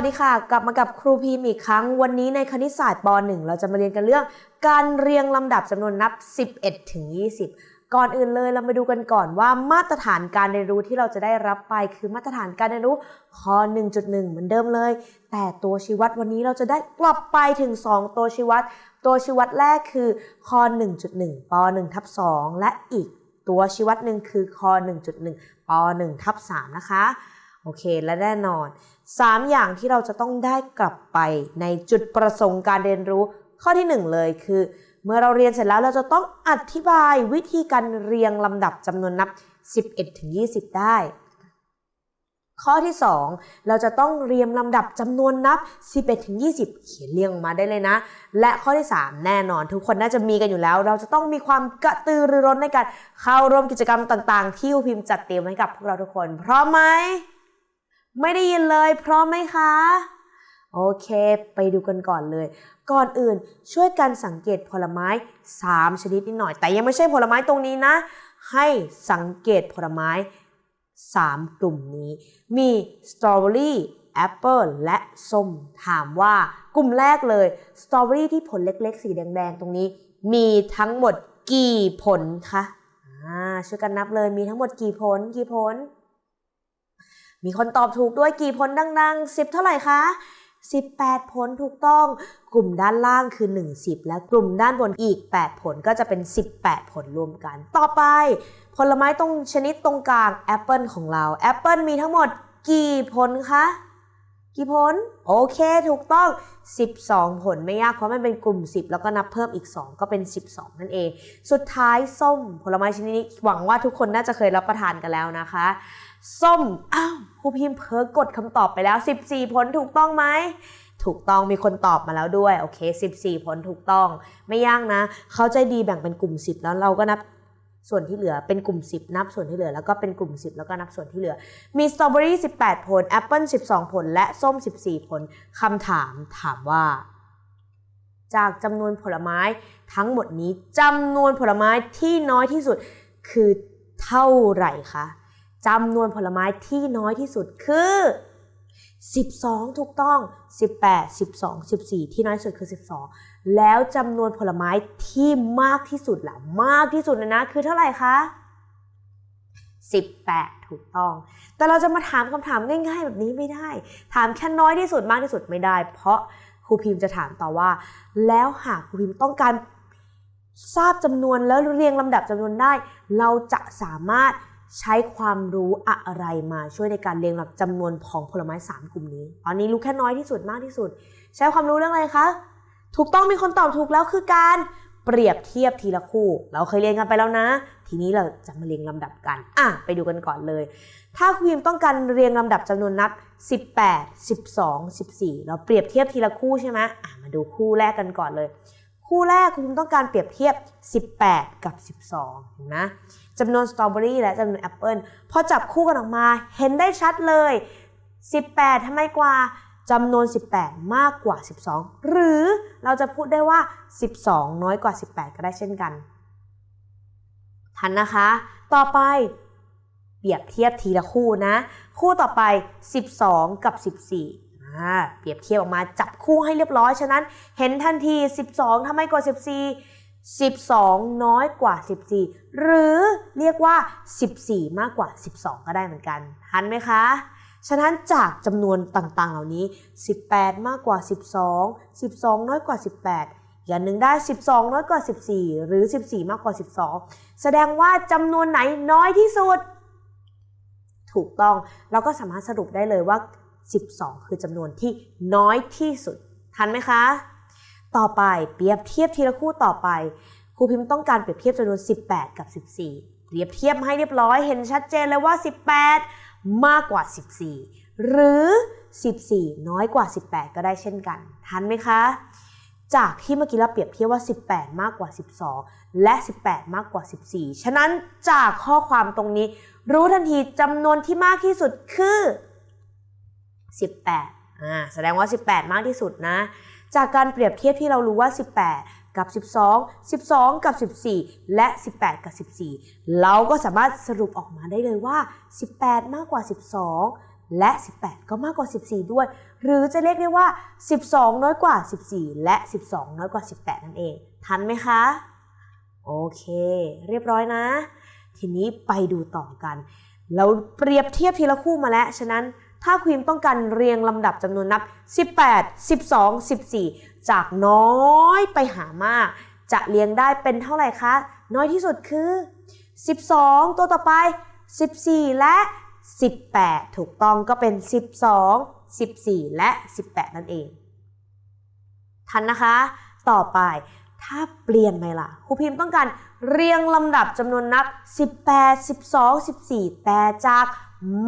วัสดีค่ะ กลับมากับครูพีมอีกครั้ง วันนี้ในคณิตศาสตร์ป .1 เราจะมาเรียนกันเรื่อง การเรียงลำดับจำนวนนับ 11 ถึง 20 ก่อนอื่นเลยเรามาดูกันก่อนว่ามาตรฐานการเรียนรู้ที่เราจะได้รับไปคือมาตรฐานการเรียนรู้ข้อ1.1 เหมือนเดิมเลย แต่ตัวชี้วัดวันนี้เราจะได้กลับไปถึง 2 ตัวชี้วัด ตัวชี้วัดแรกคือข้อ1.1ป .1 ทับ2และอีกตัวชี้วัดหนึ่งคือข้อ1.1ป .1 ทับ3นะคะ โอเค และแน่นอน 3 อย่างที่เราจะต้องได้กลับไปในจุดประสงค์การเรียนรู้ ข้อที่ 1 เลยคือ เมื่อเราเรียนเสร็จแล้วเราจะต้องอธิบายวิธีการเรียงลำดับจำนวนนับ 11ถึง20 ได้ ข้อที่ 2 เราจะต้องเรียงลำดับจำนวนนับ 11ถึง20 เขียนเรียงออกมาได้เลยนะ และข้อที่ 3 แน่นอน ทุกคนน่าจะมีกันอยู่แล้ว เราจะต้องมีความกระตือรือร้นในการเข้าร่วมกิจกรรมต่าง ๆ ที่ครูพิมพ์จัดเตรียมให้กับพวกเราทุกคนพร้อมไหม ไม่ได้ยินเลยพร้อมไหมคะ โอเค ไปดูกันก่อนเลย ก่อนอื่นช่วยกันสังเกตผลไม้ 3 ชนิดนิดหน่อย แต่ยังไม่ใช่ผลไม้ตรงนี้นะ ให้สังเกตผลไม้ 3 กลุ่มนี้ มีสตรอเบอรี่แอปเปิลและส้ม ถามว่ากลุ่มแรกเลยสตรอเบอรี่ที่ผลเล็กๆ สีแดงๆ ตรงนี้ มีทั้งหมดกี่ผลคะช่วยกันนับเลยมีทั้งหมดกี่ผลกี่ผล มีคนตอบถูกด้วยกี่ผลดังๆ 10 เท่าไหร่คะ 18 ผลถูกต้อง กลุ่มด้านล่างคือ1 10 และกลุ่มด้านบนอีก 8 ผลก็จะเป็น 18 ผลรวมกัน ต่อไป ผลไม้ตรงชนิดตรงกลางแอปเปิลของเราแอปเปิลมีทั้งหมดกี่ผลคะ กี่ผล โอเคถูกต้อง 12 ผลไม่ยากเพราะมันเป็นกลุ่ม 10 แล้วก็นับเพิ่มอีก 2 ก็เป็น 12 นั่นเอง สุดท้ายส้มผลไม้ชนิดนี้หวังว่าทุกคนน่าจะเคยรับประทานกันแล้วนะคะ ส้ม อ้าวครูพิมพ์เพิร์กดคำตอบไปแล้ว 14 ผลถูกต้องไหม ถูกต้องมีคนตอบมาแล้วด้วย โอเค 14 ผลถูกต้อง ไม่ยากนะ เขาใจดีแบ่งเป็นกลุ่ม 10 แล้วเราก็นับส่วนที่เหลือเป็นกลุ่ม 10 นับส่วนที่เหลือ แล้วก็เป็นกลุ่ม 10 แล้วก็นับส่วนที่เหลือ มีสตรอเบอรี่ 18 ผลแอปเปิล12 ผล และส้ม 14 ผลคำถามถามว่า จากจำนวนผลไม้ทั้งหมดนี้จำนวนผลไม้ที่น้อยที่สุดคือเท่าไหร่คะ จำนวนผลไม้ที่น้อยที่สุดคือ 12 ถูกต้อง 18 12 14 ที่น้อยที่สุดคือ 12 แล้วจำนวนผลไม้ที่มากที่สุดล่ะมากที่สุดนะนะคือเท่าไหร่คะ18 ถูกต้อง แต่เราจะมาถามคำถามง่าย ๆ แบบนี้ไม่ได้ ถามแค่น้อยที่สุดมากที่สุดไม่ได้ เพราะครูพิมพ์จะถามต่อว่า แล้วหากครูพิมพ์ต้องการทราบจำนวนแล้วเรียงลำดับจำนวนได้ เราจะสามารถ ใช้ความรู้อะไรมาช่วยในการเรียงลำดับจำนวนของผลไม้ 3 กลุ่มนี้ตอนนี้รู้แค่น้อยที่สุดมากที่สุด ใช้ความรู้เรื่องอะไรคะ ถูกต้องมีคนตอบถูกแล้วคือการเปรียบเทียบทีละคู่ เราเคยเรียนกันไปแล้วนะ ทีนี้เราจะมาเรียงลำดับกัน อะ ไปดูกันก่อนเลย ถ้าครูพิมต้องการเรียงลำดับจำนวนนับ18 12 14 เราเปรียบเทียบทีละคู่ใช่ไหมอะมาดูคู่แรกกันก่อนเลย คู่แรกครูพิมพ์ต้องการเปรียบเทียบ 18 กับ 12เห็นไหมจำนวนสตรอเบอรี่และจำนวนแอปเปิลพอจับคู่กันออกมาเห็นได้ชัดเลย 18ทำไมกว่าจำนวน 18 มากกว่า 12 หรือเราจะพูดได้ว่า 12 น้อยกว่า 18 ก็ได้เช่นกัน ทันนะคะ ต่อไปเปรียบเทียบทีละคู่นะ คู่ต่อไป 12 กับ 14 เปรียบเทียบออกมาจับคู่ให้เรียบร้อย ฉะนั้นเห็นทันที 12ทำไมกว่า14 12 น้อยกว่า 14 หรือเรียกว่า 14 มากกว่า 12 ก็ได้เหมือนกัน ทันไหมคะ ฉะนั้นจากจำนวนต่างๆ เหล่านี้ 18 มากกว่า 12 12 น้อยกว่า 18อย่างหนึ่งได้ 12 น้อยกว่า 14 หรือ 14 มากกว่า 12 แสดงว่าจำนวนไหนน้อยที่สุด ถูกต้อง เราก็สามารถสรุปได้เลยว่า 12 คือจำนวนที่น้อยที่สุด ทันไหมคะ ต่อไปเปรียบเทียบทีละคู่ต่อไปครูพิมพ์ต้องการเปรียบเทียบจำนวน 18 กับ 14 เปรียบเทียบให้เรียบร้อยเห็นชัดเจนเลยว่า 18 มากกว่า 14 หรือ 14 น้อยกว่า 18 ก็ได้เช่นกัน ทันไหมคะ จากที่เมื่อกี้เราเปรียบเทียบว่า 18 มากกว่า 12 และ 18 มากกว่า 14 ฉะนั้นจากข้อความตรงนี้ รู้ทันทีจำนวนที่มากที่สุดคือ 18อ่าแสดงว่า 18 มากที่สุดนะ จากการเปรียบเทียบที่เรารู้ว่า 18 กับ 12 12 กับ 14 และ 18 กับ 14 เราก็สามารถสรุปออกมาได้เลยว่า 18 มากกว่า 12 และ 18 ก็มากกว่า 14 ด้วย หรือจะเรียกได้ว่า 12 น้อยกว่า 14 และ 12 น้อยกว่า 18 นั่นเอง ทันไหมคะ โอเค เรียบร้อยนะ ทีนี้ไปดูต่อกัน เราเปรียบเทียบทีละคู่มาแล้ว ฉะนั้น ถ้าควีมต้องการเรียงลำดับจำนวนนับ 18 12 14 จากน้อยไปหามาก จะเรียงได้เป็นเท่าไหร่คะ น้อยที่สุดคือ 12 ตัวต่อไป 14 และ 18 ถูกต้องก็เป็น 12 14 และ 18 นั่นเอง ทันนะคะ ต่อไปถ้าเปลี่ยนไหมล่ะครูพิมพ์ต้องการ เรียงลำดับจำนวนนับ 18 12 14 แต่จาก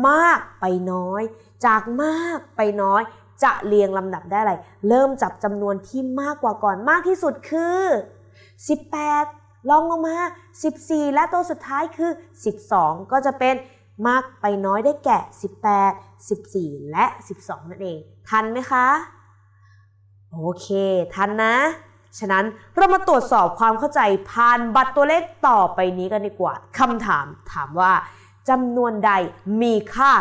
มากไปน้อย จากมากไปน้อย จะเรียงลำดับได้อะไร เริ่มจับจำนวนที่มากกว่าก่อนมากที่สุดคือ 18 ลองลงมา 14 และตัวสุดท้ายคือ 12 ก็จะเป็นมากไปน้อยได้แก่ 18 14 และ 12 นั่นเอง ทันไหมคะ โอเค ทันนะ ฉะนั้นเรามาตรวจสอบความเข้าใจผ่านบัตรตัวเลขต่อไปนี้กันดีกว่าคำถามถามว่าจำนวนใดมีค่า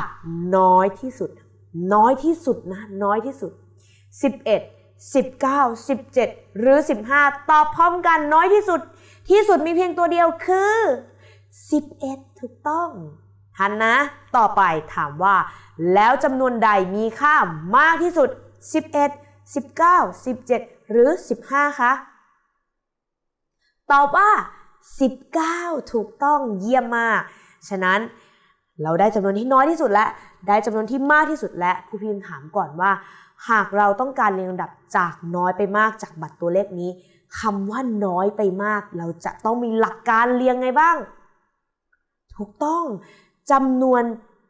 น้อยที่สุด น้อยที่สุดนะน้อยที่สุด 11 19 17 หรือ 15 ตอบพร้อมกันน้อยที่สุด ที่สุดมีเพียงตัวเดียวคือ 11 ถูกต้องทันนะ ต่อไปถามว่า แล้วจำนวนใดมีค่ามากที่สุด 11 19 17 หรือ 15 คะ ตอบว่า 19 ถูกต้องเยี่ยมมาก ฉะนั้นเราได้จำนวนที่น้อยที่สุดและ ได้จำนวนที่มากที่สุดและครูพิมพ์ถามก่อนว่า หากเราต้องการเรียงลำดับจากน้อยไปมากจากบัตรตัวเลขนี้คำว่าน้อยไปมาก เราจะต้องมีหลักการเรียงไงบ้าง ถูกต้องจำนวน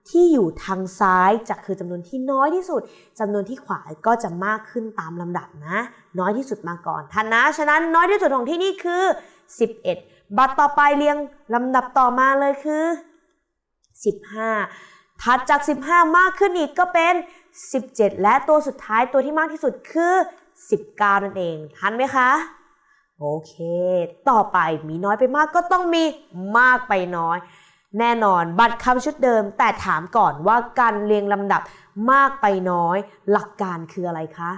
ที่อยู่ทางซ้ายจะคือจำนวนที่น้อยที่สุดจำนวนที่ขวาก็จะมากขึ้นตามลำดับนะ น้อยที่สุดมาก่อนทันนะ ฉะนั้นน้อยที่สุดของที่นี่คือ 11 บัตรต่อไปเรียงลำดับต่อมาเลยคือ 15 ถัดจาก 15 มากขึ้นอีกก็เป็น 17 และตัวสุดท้ายตัวที่มากที่สุดคือ 19 นั่นเอง ทันไหมคะโอเค ต่อไปมีน้อยไปมากก็ต้องมีมากไปน้อย แน่นอนบัตรคำชุดเดิม แต่ถามก่อนว่าการเรียงลำดับมากไปน้อย หลักการคืออะไรคะ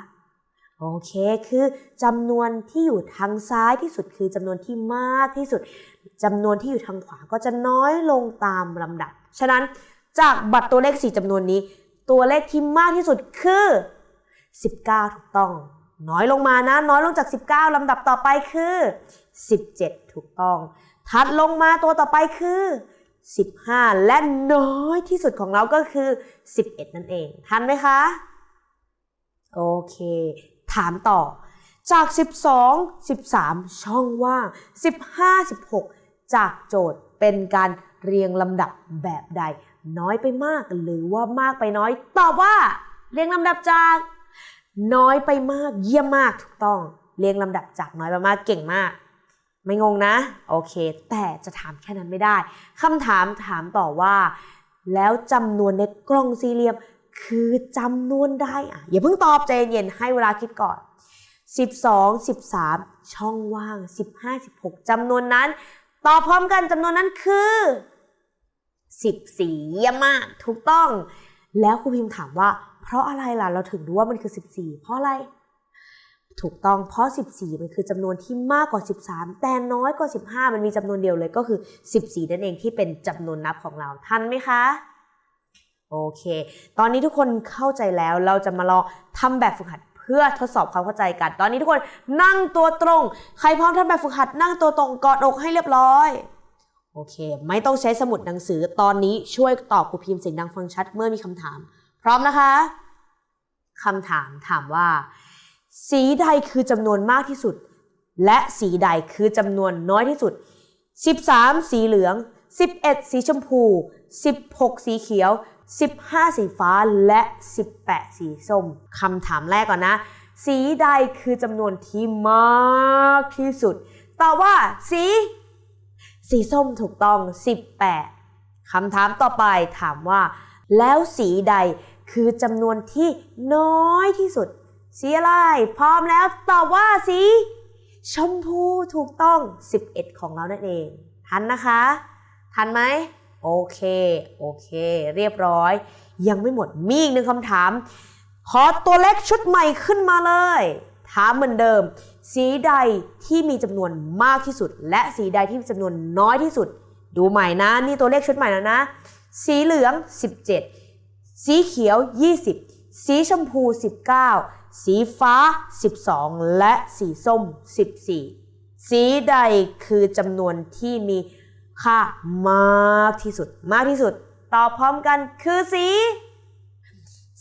โอเคคือจำนวนที่อยู่ทางซ้ายที่สุดคือจำนวนที่มากที่สุดจำนวนที่อยู่ทางขวาก็จะน้อยลงตามลำดับ ฉะนั้นจากบัตรตัวเลข 4จำนวนนี้ ตัวเลขที่มากที่สุดคือ 19 ถูกต้อง น้อยลงมานะ น้อยลงจาก 19ลำดับต่อไปคือ 17 ถูกต้อง ถัดลงมาตัวต่อไปคือ 15 และน้อยที่สุดของเราก็คือ 11 นั่นเอง ทันไหมคะ โอเค ถามต่อ จาก 12 13 ช่องว่าง 15 16 จากโจทย์เป็นการเรียงลำดับแบบใด น้อยไปมากหรือว่ามากไปน้อย ตอบว่า เรียงลำดับจาก น้อยไปมากเยี่ยมมากถูกต้อง เรียงลำดับจากน้อยไปมากเก่งมาก ไม่งงนะ โอเค แต่จะถามแค่นั้นไม่ได้คำถามถามต่อว่า แล้วจำนวนในกล่องสี่เหลี่ยม คือจำนวนใดอะอย่าเพิ่งตอบใจเย็นๆให้เวลาคิดก่อน 12 13 ช่องว่าง 15 16จำนวนนั้น ตอบพร้อมกันจำนวนนั้นคือ 14เยี่ยมมาก ถูกต้อง แล้วครูพิมพ์ถามว่า เพราะอะไรล่ะเราถึงรู้ว่ามันคือ 14 เพราะอะไร ถูกต้องเพราะ 14 มันคือจำนวนที่มากกว่า 13 แต่น้อยกว่า 15 มันมีจำนวนเดียวเลยก็คือ 14 นั่นเองที่เป็นจำนวนนับของเราทันไหมคะโอเค ตอนนี้ทุกคนเข้าใจแล้วเราจะมาลองทำแบบฝึกหัดเพื่อทดสอบความเข้าใจกัน ตอนนี้ทุกคนนั่งตัวตรง ใครพร้อมทำแบบฝึกหัด นั่งตัวตรงกอดอกให้เรียบร้อยโอเค ไม่ต้องใช้สมุดหนังสือตอนนี้ช่วยตอบครูพิมพ์เสียงดังฟังชัดเมื่อมีคำถาม พร้อมนะคะคำถามถามว่า สีใดคือจำนวนมากที่สุด และสีใดคือจำนวนน้อยที่สุด 13 สีเหลือง 11 สีชมพู 16 สีเขียว 15 สีฟ้าและ 18 สีส้มคำถามแรกก่อนนะ สีใดคือจำนวนที่มากที่สุดตอบว่า สี สีส้มถูกต้อง 18คำถามต่อไปถามว่า แล้วสีใดคือจำนวนที่น้อยที่สุด สีอะไร พร้อมแล้วตอบว่าสี ชมพูถูกต้อง 11 ของเรานั่นเอง ทันนะคะ ทันไหมโอเค โอเค เรียบร้อย ยังไม่หมดมีอีกหนึ่งคำถาม ขอตัวเลขชุดใหม่ขึ้นมาเลย ถามเหมือนเดิม สีใดที่มีจำนวนมากที่สุด และสีใดที่มีจำนวนน้อยที่สุด ดูใหม่นะ นี่ตัวเลขชุดใหม่แล้วนะ สีเหลือง 17 สีเขียว 20 สีชมพู 19 สีฟ้า 12 และสีส้ม 14 สีใดคือจำนวนที่มีค่ามากที่สุด มากที่สุด ตอบพร้อมกันคือสี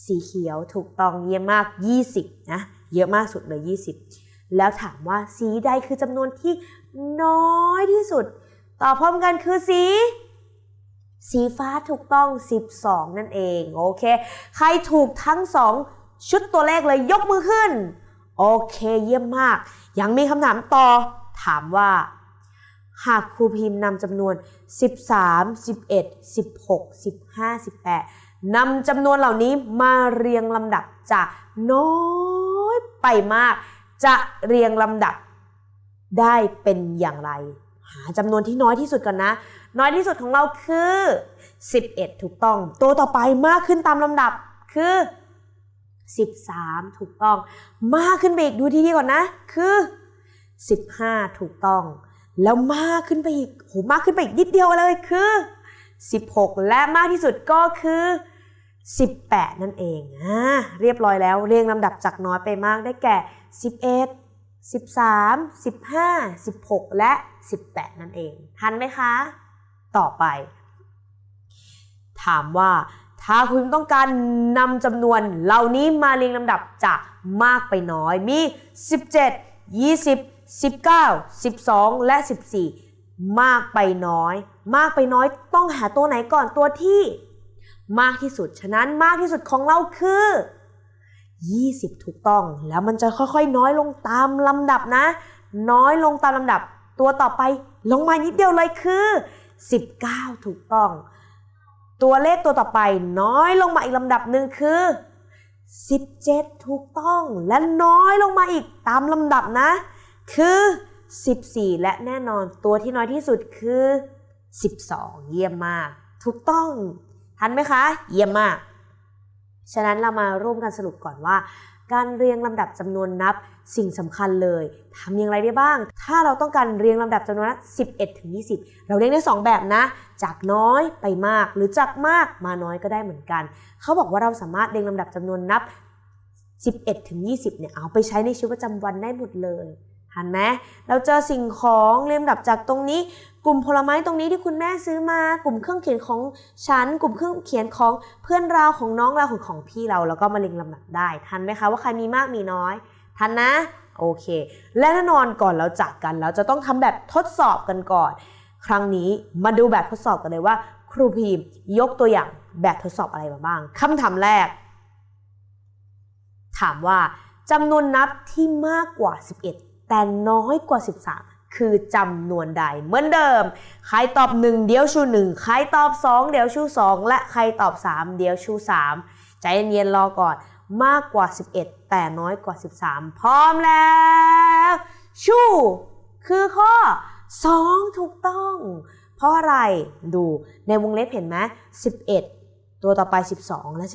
สีเขียวถูกต้องเยี่ยมมาก 20 นะ เยอะมากสุดเลย 20 แล้วถามว่าสีใดคือจำนวนที่น้อยที่สุด ตอบพร้อมกันคือสีสีฟ้าถูกต้อง 12 นั่นเอง โอเค ใครถูกทั้ง 2 ชุดตัวเลขเลยยกมือขึ้น โอเคเยี่ยมมาก ยังมีคำถามต่อ ถามว่า หากครูพิมพ์นำจำนวน 13 11 16 15 18นำจำนวนเหล่านี้มาเรียงลำดับจากน้อยไปมาก จะเรียงลำดับได้เป็นอย่างไร หาจำนวนที่น้อยที่สุดก่อนนะ น้อยที่สุดของเราคือ 11 ถูกต้อง ตัวต่อไปมากขึ้นตามลำดับคือ 13 ถูกต้อง มากขึ้นไปอีกดูที่นี่ก่อนนะ คือ 15 ถูกต้อง แล้วมากขึ้นไปอีกโหมากขึ้นไปอีกนิดเดียวเลยคือ 16 และมากที่สุดก็คือ 18 นั่นเองอ่าเรียบร้อยแล้วเรียงลำดับจากน้อยไปมากได้แก่ 11 13 15 16 และ 18 นั่นเอง ทันไหมคะ ต่อไป ถามว่า ถ้าคุณต้องการนำจำนวนเหล่านี้มาเรียงลำดับจากมากไปน้อยมี 17 20 19 12 และ 14 มากไปน้อย มากไปน้อยต้องหาตัวไหนก่อนตัวที่ มากที่สุด ฉะนั้นมากที่สุดของเราคือ 20 ถูกต้อง แล้วมันจะค่อยๆ น้อยลงตามลำดับนะ น้อยลงตามลำดับ ตัวต่อไปลงมานิดเดียวเลยคือ 19 ถูกต้อง ตัวเลขตัวต่อไปน้อยลงมาอีกลำดับหนึ่งคือ 17 ถูกต้องและน้อยลงมาอีกตามลำดับนะ คือ 14 และแน่นอนตัวที่น้อยที่สุดคือ 12 เยี่ยมมาก ถูกต้อง ทันไหมคะ เยี่ยมมาก ฉะนั้นเรามาร่วมกันสรุปก่อนว่า การเรียงลำดับจำนวนนับสิ่งสำคัญเลยทำอย่างไรได้บ้าง ถ้าเราต้องการเรียงลำดับจำนวนนับ11ถึง20 เราเรียงได้ 2 แบบนะ จากน้อยไปมาก หรือจากมากมาน้อยก็ได้เหมือนกัน เขาบอกว่าเราสามารถเรียงลำดับจำนวนนับ 11ถึง20เนี่ยเอาไปใช้ในชีวิตประจำวันได้หมดเลยทันไหมเราเจอสิ่งของเรียงลำดับจากตรงนี้ กลุ่มผลไม้ตรงนี้ที่คุณแม่ซื้อมา กลุ่มเครื่องเขียนของฉัน กลุ่มเครื่องเขียนของเพื่อนเราของน้องเราของของพี่เรา แล้วก็มาเรียงลำดับได้ ทันไหมคะว่าใครมีมากมีน้อย ทันนะ โอเค และแน่นอนก่อนเราจากกันเราจะต้องทำแบบทดสอบกันก่อน ครั้งนี้มาดูแบบทดสอบกันเลยว่า ครูพีมยกตัวอย่างแบบทดสอบอะไรมาบ้างคำถามแรก ถามว่าจำนวนนับที่มากกว่า 11 แต่น้อยกว่า 13 คือจำนวนใด เหมือนเดิม ใครตอบ 1 เดี๋ยวชู 1 ใครตอบ 2 เดี๋ยวชู 2 และใครตอบ 3 เดี๋ยวชู 3 ใจเย็นๆรอก่อนมากกว่า 11 แต่น้อยกว่า 13 พร้อมแล้ว ชู คือข้อ 2 ถูกต้อง เพราะอะไรดูในวงเล็บเห็นไหม11 ตัวต่อไป 12 และ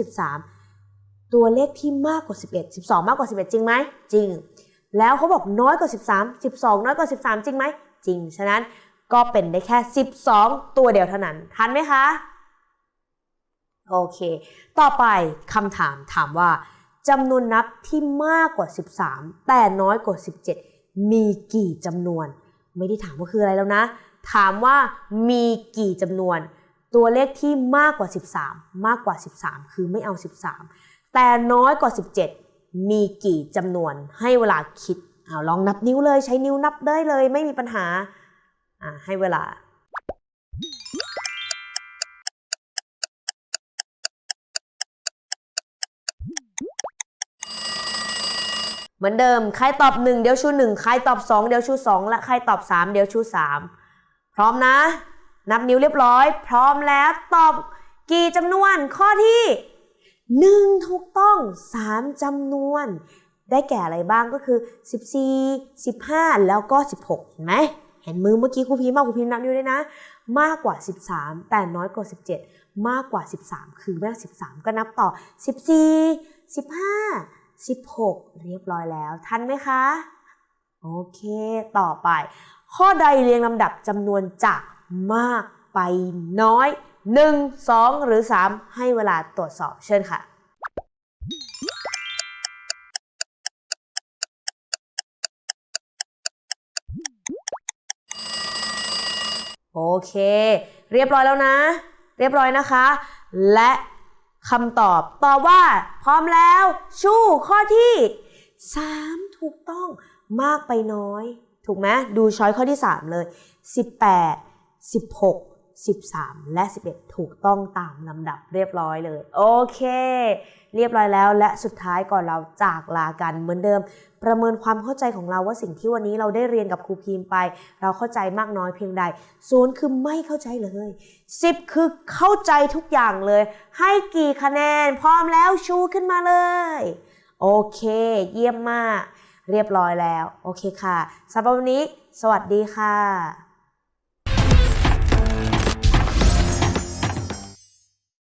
13 ตัวเลขที่มากกว่า 11 12 มากกว่า 11 จริงไหมจริง แล้วเขาบอกน้อยกว่า 13 12 น้อยกว่า 13 จริงไหม จริง ฉะนั้นก็เป็นได้แค่ 12 ตัวเดียวเท่านั้น ทันไหมคะ โอเค ต่อไปคำถามถามว่าจำนวนนับที่มากกว่า 13 แต่น้อยกว่า 17 มีกี่จำนวน ไม่ได้ถามว่าคืออะไรแล้วนะ ถามว่ามีกี่จำนวน ตัวเลขที่มากกว่า 13 มากกว่า 13 คือไม่เอา 13 แต่น้อยกว่า 17 มีกี่จำนวนให้เวลาคิดเอาลองนับนิ้วเลยใช้นิ้วนับได้เลย ไม่มีปัญหาอ่าให้เวลาเหมือนเดิม ใครตอบ 1 เดี๋ยวชู1 ใครตอบ 2 เดี๋ยวชู 2 และใครตอบ 3 เดี๋ยวชู 3 พร้อมนะ นับนิ้วเรียบร้อย พร้อมแล้วตอบกี่จำนวนข้อที่ 1ถูกต้อง3จำนวน ได้แก่อะไรบ้างก็คือ 14 15 แล้วก็ 16 เห็นไหมเห็นมือเมื่อกี้ครูพีมากครูพีนับนิ้วด้วยนะ มากกว่า 13 แต่น้อยกว่า 17 มากกว่า 13 คือแม่13 ก็นับต่อ 14 15 16 เรียบร้อยแล้ว ทันไหมคะ โอเค ต่อไป ข้อใดเรียงลำดับจำนวนจากมาก ไปน้อย 1 2 หรือ 3 ให้เวลาตรวจสอบเชิญค่ะโอเค เรียบร้อยแล้วนะ เรียบร้อยนะคะ และคำตอบตอบว่า พร้อมแล้ว ชู่ข้อที่ 3 ถูกต้องมากไปน้อย ถูกไหมดูช้อยข้อที่ 3 เลย 18 16 13 และ 11 ถูกต้องตามลำดับเรียบร้อยเลย โอเค เรียบร้อยแล้วและสุดท้ายก่อนเราจากลากันเหมือนเดิม ประเมินความเข้าใจของเราว่าสิ่งที่วันนี้เราได้เรียนกับครูพีมไป เราเข้าใจมากน้อยเพียงใดศูนย์คือไม่เข้าใจเลย 10 คือเข้าใจทุกอย่างเลย ให้กี่คะแนน พร้อมแล้วชูขึ้นมาเลย โอเค เยี่ยมมาก เรียบร้อยแล้ว โอเคค่ะสำหรับวันนี้ สวัสดีค่ะ